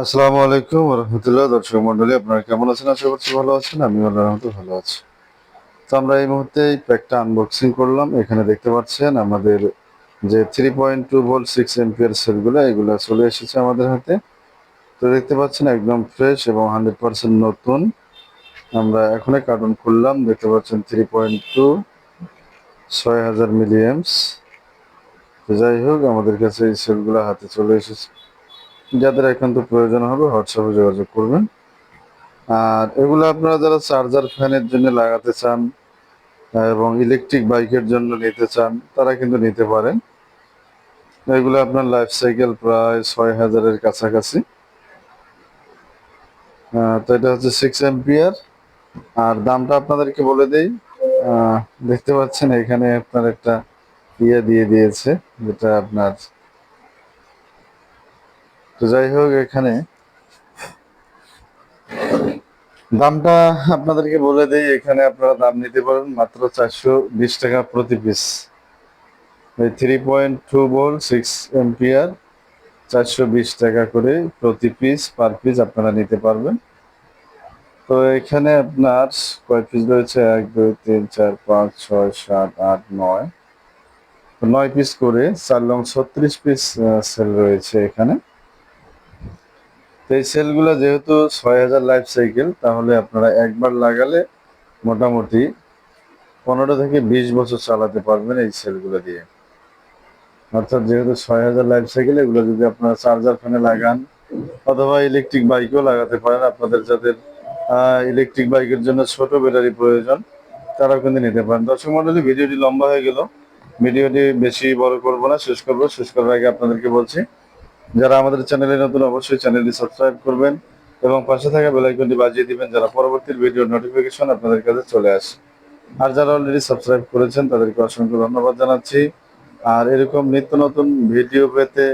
আসসালামু আলাইকুম রহমতুল্লাহ, দর্শক মন্ডলী আপনারা কেমন আছেন? আশা করছি ভালো আছেন আমি আল্লাহ রহমতে ভালো আছি। তো আমরা এই মুহূর্তে এই প্যাকটা আনবক্সিং করলাম। এখানে দেখতে পাচ্ছেন আমাদের যে three point two volt six ampere সেলগুলো, এগুলো চলে এসেছে আমাদের হাতে। তো দেখতে পাচ্ছেন একদম ফ্রেশ এবং হান্ড্রেড পার্সেন্ট নতুন। আমরা এখনই কার্টুন খুললাম, দেখতে পাচ্ছেন থ্রি পয়েন্ট টু ছয় হাজার মিলিয়ামস যাই হোক, আমাদের কাছে এই সেলগুলো হাতে চলে এসেছে। যাদের একান্ত প্রয়োজন হবে হোয়াটসঅ্যাপে যোগাযোগ করবেন। আর এগুলো আপনারা যারা চার্জার ফ্যানের জন্য লাগাতে চান, এবং ইলেকট্রিক বাইকের জন্য নিতে চান, তারা কিন্তু নিতে পারেন। এগুলো আপনার লাইফ সাইকেল প্রায় ছয় হাজারের কাছাকাছি। তো এটা হচ্ছে সিক্স এম্পিয়ার আর দামটা আপনাদেরকে বলে দেই দেখতে পাচ্ছেন এখানে আপনার একটা ইয়ে দিয়ে দিয়েছে, যেটা আপনার তো যাই হোক, এখানে দামটা আপনাদেরকে বলে দেই, এখানে আপনারা দাম নিতে পারেন মাত্র চারশো বিশ টাকা প্রতি পিস থ্রি পয়েন্ট টু বল সিক্স এম্পিয়ার চারশো বিশ টাকা করে প্রতি পিস পার পিস আপনারা নিতে পারবেন। তো এখানে আপনার কয় পিস রয়েছে? এক, দুই, তিন, চার, পাঁচ, ছয়, সাত, আট, নয়। নয় পিস করে চার লং ছত্রিশ পিস সেল রয়েছে এখানে। এই সেলগুলো যেহেতু ছয় হাজার লাইফ সাইকেল তাহলে আপনারা একবার লাগালে মোটামুটি পনেরো থেকে বিশ বছর চালাতে পারবেন এই সেলগুলো দিয়ে। অর্থাৎ যেহেতু ছয় হাজার লাইফ সাইকেল এগুলো যদি আপনারা চার্জার ফ্যানে লাগান, অথবা ইলেকট্রিক বাইকেও লাগাতে পারেন, আপনাদের যাদের ইলেকট্রিক বাইকের জন্য ছোট ব্যাটারি প্রয়োজন, তারাও কিন্তু নিতে পারেন। দর্শক মন্ডলী, ভিডিওটি লম্বা হয়ে গেল। ভিডিওটি বেশি বড় করব না, শেষ করব। শেষ করার আগে আপনাদেরকে বলছি যারা আমাদের চ্যানেলে নতুন, অবশ্যই চ্যানেলটি সাবস্ক্রাইব করবেন এবং পাশে থাকা বেল আইকনটি বাজিয়ে দিবেন যারা পরবর্তী ভিডিওর নোটিফিকেশন আপনাদের কাছে চলে আসে। আর যারা অলরেডি সাবস্ক্রাইব করেছেন, তাদেরকে অসংখ্য ধন্যবাদ জানাচ্ছি। আর এরকম নিত্য নতুন ভিডিও পেতে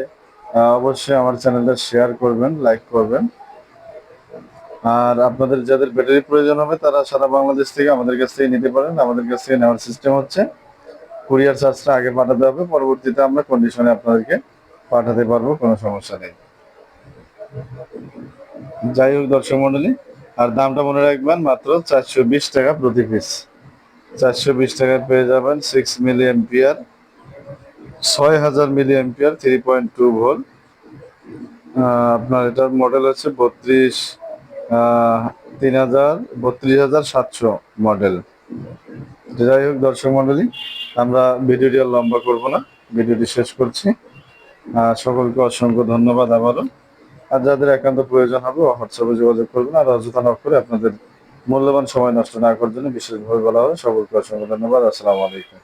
অবশ্যই আমার চ্যানেলটা শেয়ার করবেন লাইক করবেন। আর আপনাদের যাদের ব্যাটারি প্রয়োজন হবে, তারা সারা বাংলাদেশ থেকে আমাদের কাছ থেকে নিতে পারেন। আমাদের কাছ থেকে নেওয়ার সিস্টেম হচ্ছে কুরিয়ার চার্জটা আগে পাঠাতে হবে। পরবর্তীতে আমরা কন্ডিশনে আপনাদেরকে পাঠাতে পারব, কোনো সমস্যা নেই। যাই হোক দর্শক মন্ডলী, আর দামটা মনে রাখবেন মাত্র চারশো বিশ টাকা প্রতি পিস চারশো বিশ টাকায় পেয়ে যাবেন সিক্স মিলি এম্পিয়ার ছয় হাজার milliampere three point two volt আপনার এটার মডেল হচ্ছে বত্রিশ তিন হাজার, বত্রিশ হাজার সাতশো মডেল যাই হোক দর্শক মন্ডলী, আমরা ভিডিওটি আর লম্বা করব না, ভিডিওটি শেষ করছি। সকলকে অসংখ্য ধন্যবাদ আবারও। আর যাদের একান্ত প্রয়োজন হবে হোয়াটসঅ্যাপে যোগাযোগ করবেন। আর অযথা নক করে আপনাদের মূল্যবান সময় নষ্ট না করার জন্য বিশেষভাবে বলা হবে সকলকে অসংখ্য ধন্যবাদ। আসসালামু আলাইকুম।